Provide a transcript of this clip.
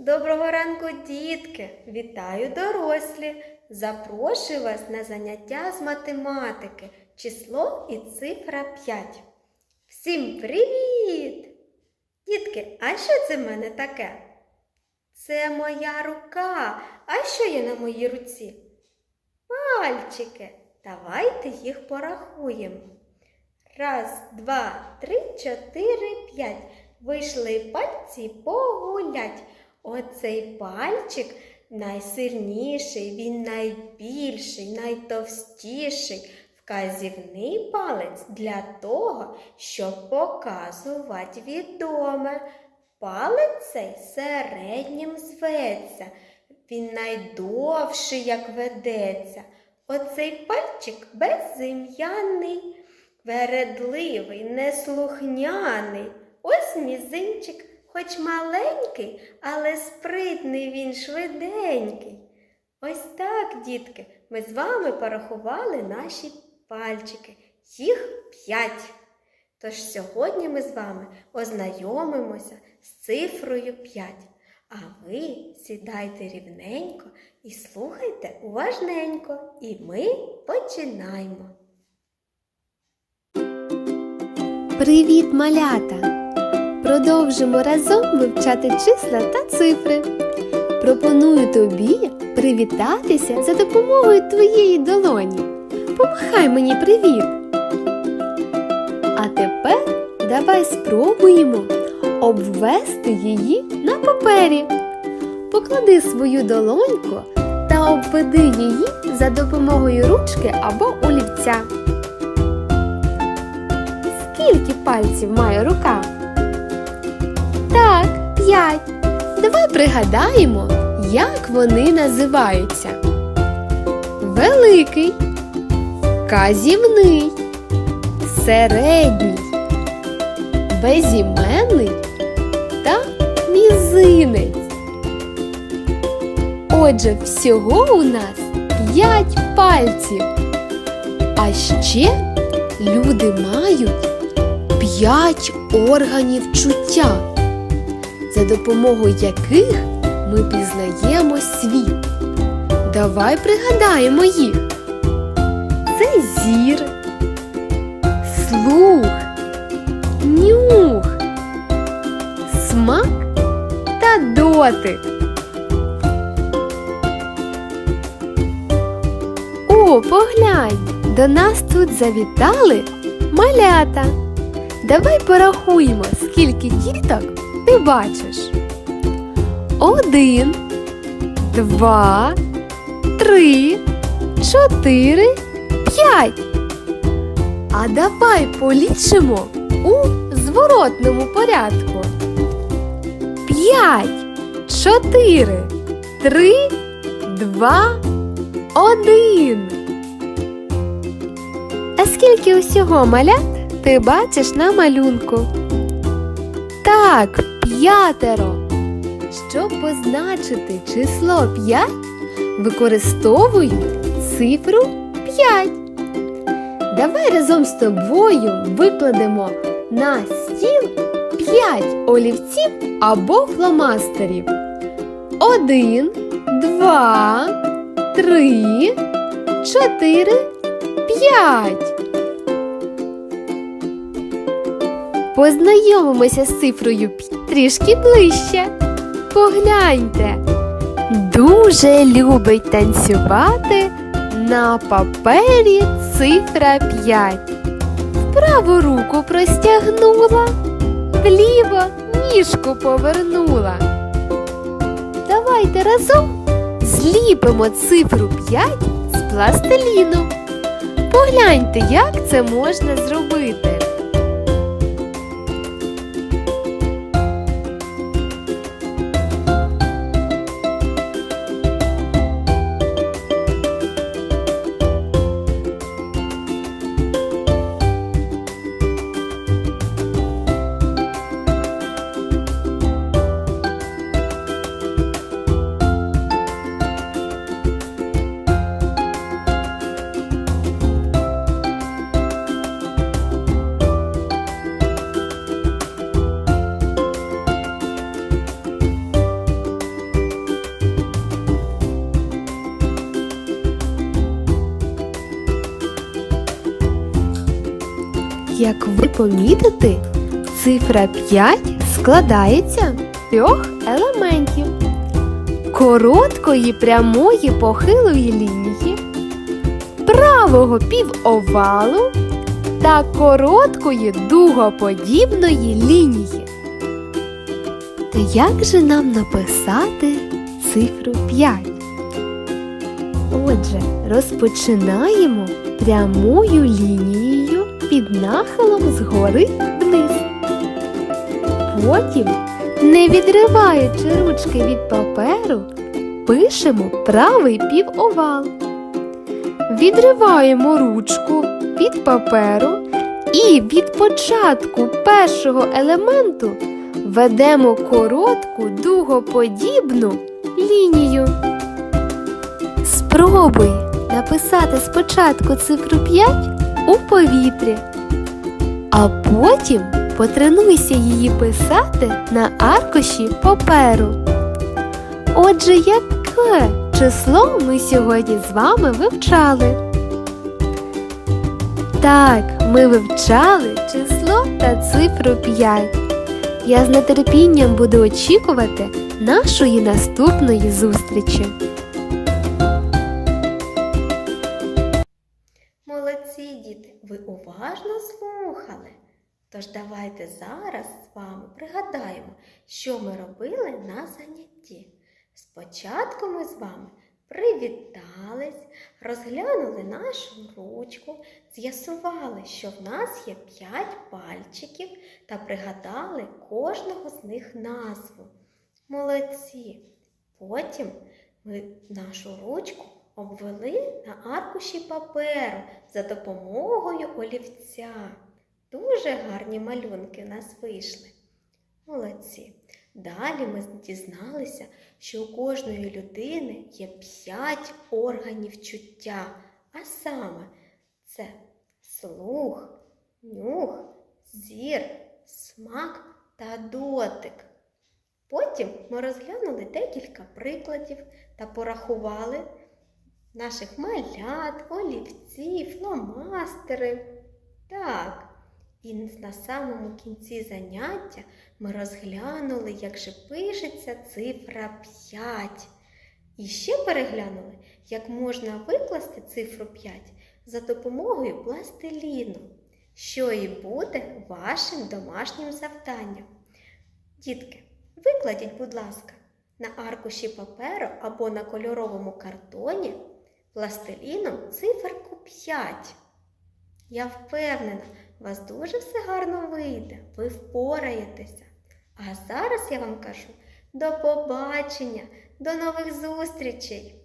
Доброго ранку, дітки! Вітаю дорослі! Запрошую вас на заняття з математики, число і цифра 5. Всім привіт! Дітки, а що це в мене таке? Це моя рука. А що є на моїй руці? Пальчики. Давайте їх порахуємо. Раз, два, три, чотири, п'ять. Вийшли пальці погулять. Оцей пальчик найсильніший, він найбільший, найтовстіший. Вказівний палець для того, щоб показувати відоме. Палець цей середнім зветься. Він найдовший, як ведеться. Оцей пальчик безім'яний, вередливий, неслухняний. Ось мізинчик, хоч маленький, але спритний він швиденький. Ось так, дітки, ми з вами порахували наші пальчики. Їх п'ять. Тож сьогодні ми з вами ознайомимося з цифрою 5. А ви сідайте рівненько і слухайте уважненько. І ми починаємо. Привіт, малята! Продовжимо разом вивчати числа та цифри. Пропоную тобі привітатися за допомогою твоєї долоні. Помахай мені привіт! А тепер давай спробуємо обвести її на папері. Поклади свою долоньку та обведи її за допомогою ручки або олівця. Скільки пальців має рука? П'ять. Давай пригадаємо, як вони називаються. Великий, казівний, середній, безіменний та мізинець. Отже, всього у нас п'ять пальців. А ще люди мають п'ять органів чуття, за допомогою яких ми пізнаємо світ. Давай пригадаємо їх. Це зір, слух, нюх, смак та дотик. О, поглянь, до нас тут завітали малята. Давай порахуємо, скільки діток ти бачиш. Один, два, три, чотири, п'ять. А давай полічимо у зворотному порядку. П'ять, чотири, три, два, один. А скільки усього малят ти бачиш на малюнку? Так, п'ятеро. Щоб позначити число 5, використовують цифру 5. Давай разом з тобою викладемо на стіл 5 олівців або фломастерів. Один, два, три, чотири, п'ять. Познайомимося з цифрою 5 трішки ближче. Погляньте. Дуже любить танцювати на папері цифра 5. Вправу руку простягнула, вліво ніжку повернула. Давайте разом зліпимо цифру 5 з пластиліну. Погляньте, як це можна зробити. Як ви помітите, цифра 5 складається з трьох елементів короткої прямої похилої лінії, правого півовалу та короткої дугоподібної лінії. Та як же нам написати цифру 5? Отже, розпочинаємо прямою лінією під нахилом згори вниз. Потім, не відриваючи ручки від паперу, пишемо правий півовал. Відриваємо ручку від паперу і від початку першого елементу ведемо коротку дугоподібну лінію. Спробуй написати спочатку цифру 5 у повітрі, а потім потренуйся її писати на аркуші паперу. Отже, яке число ми сьогодні з вами вивчали? Так, ми вивчали число та цифру 5. Я з нетерпінням буду очікувати нашої наступної зустрічі. Діти, ви уважно слухали. Тож давайте зараз з вами пригадаємо, що ми робили на занятті. Спочатку ми з вами привітались, розглянули нашу ручку, з'ясували, що в нас є 5 пальчиків та пригадали кожного з них назву. Молодці! Потім ми нашу ручку обвели на аркуші паперу за допомогою олівця. Дуже гарні малюнки в нас вийшли. Молодці. Далі ми дізналися, що у кожної людини є п'ять органів чуття, а саме це слух, нюх, зір, смак та дотик. Потім ми розглянули декілька прикладів та порахували наших малят, олівці, фломастери. Так. І на самому кінці заняття ми розглянули, як же пишеться цифра 5. І ще переглянули, як можна викласти цифру 5 за допомогою пластиліну, що і буде вашим домашнім завданням. Дітки, викладіть, будь ласка, на аркуші паперу або на кольоровому картоні пластиліном циферку 5. Я впевнена, вас дуже все гарно вийде, ви впораєтеся. А зараз я вам кажу до побачення, до нових зустрічей!